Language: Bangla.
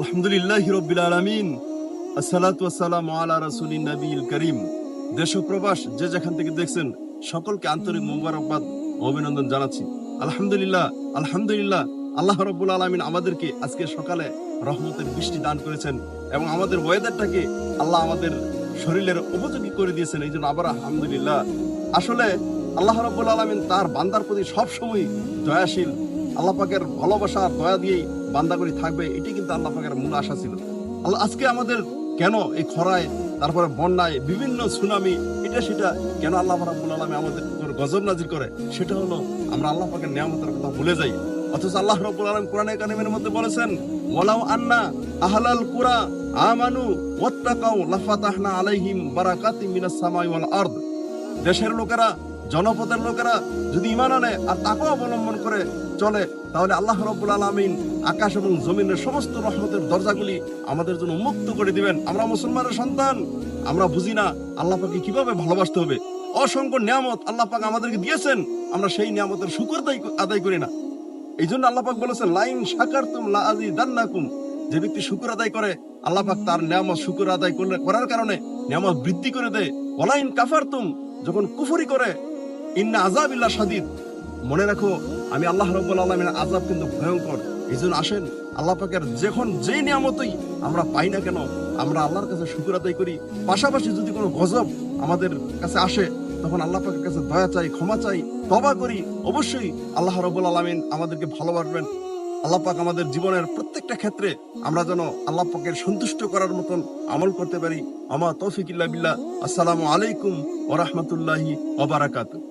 আলহামদুলিল্লাহ আলামিন। আমাদেরকে আজকে সকালে রহমতের বৃষ্টি দান করেছেন এবং আমাদের ওয়েদারটাকে আল্লাহ আমাদের শরীরের উপযোগী করে দিয়েছেন এই জন্য আবার আলহামদুলিল্লাহ। আসলে আল্লাহ রব্বুল আলামিন তার বান্দার প্রতি সবসময় দয়াশীল আল্লাহ পাকের ভালোবাসা আর দয়া দিয়েই বান্দাগুলি থাকবে, এটি কিন্তু আল্লাহ পাকের মূল আশা ছিল। আল্লাহ আজকে আমাদের কেন এই খরায়, তারপরে বন্যায় বিভিন্ন সুনামি, এটা সেটা কেন আল্লাহ রাব্বুল আলামিন আমাদের গজব নাজির করে, সেটা হলো আমরা আল্লাহ পাকের নিয়ামতের কথা ভুলে যাই। অথচ আল্লাহ রাব্বুল আলামিন কোরআনে কারিমের মধ্যে বলেছেন, ওয়ালাউ আন্না আহলাল কুরা আমানু ওয়াত্তাকাউ লাফাতাহনা আলাইহিম বারাকাতিম মিনাস সামাই ওয়াল আরদ। দেশের লোকেরা জনপদের লোকেরা যদি ইমান আনে আর তাকে অবলম্বন করে চলে, তাহলে আল্লাহ রব্বুল আলমিন আকাশ এবং জমিনের সমস্ত রহমতের দরজাগুলি আমাদের জন্য মুক্ত করে দিবেন। আমরা মুসলমানের সন্তান, আমরা বুঝি না আল্লাহ পাকে কীভাবে ভালোবাসতে হবে। অসংখ্য নিয়ামত আল্লাহ পাক আমাদেরকে দিয়েছেন, আমরা সেই নিয়ামতের শুকর দায়ী- আদায় করি না। এই জন্য আল্লাহ পাক বলেছেন, লাইন সাকার তুম লা আজি দান্নাকুম যে ব্যক্তি শুকুর আদায় করে আল্লাপাক তার নিয়ামত শুকুর আদায় করলে করার কারণে নিয়ামত বৃদ্ধি করে দেয়। ওলাইন কাফার তুম যখন কুফরি করে আজাব মনে রাখো, আমি আল্লাহ রব্বুল আলমিনের আজাব কিন্তু ভয়ঙ্কর। এই জন্য আসেন, আল্লাহ পাকের যখন যে নিয়ামতই আমরা পাই না কেন, আমরা আল্লাহর কাছে শুকুর আদায় করি। পাশাপাশি যদি কোনো গজব আমাদের কাছে আসে, তখন আল্লাহ পাকের কাছে দয়া চাই, ক্ষমা চাই তবা করি। অবশ্যই আল্লাহ রব্বুল আলমিন আমাদেরকে ভালোবাসবেন। আল্লাহ পাক আমাদের জীবনের প্রত্যেকটা ক্ষেত্রে আমরা যেন আল্লাহ পাকের সন্তুষ্ট করার মতন আমল করতে পারি। আমা তৌফিক ইল্লা আসসালামু আলাইকুম ওয়া রাহমাতুল্লাহি ওয়া বারাকাতুহু।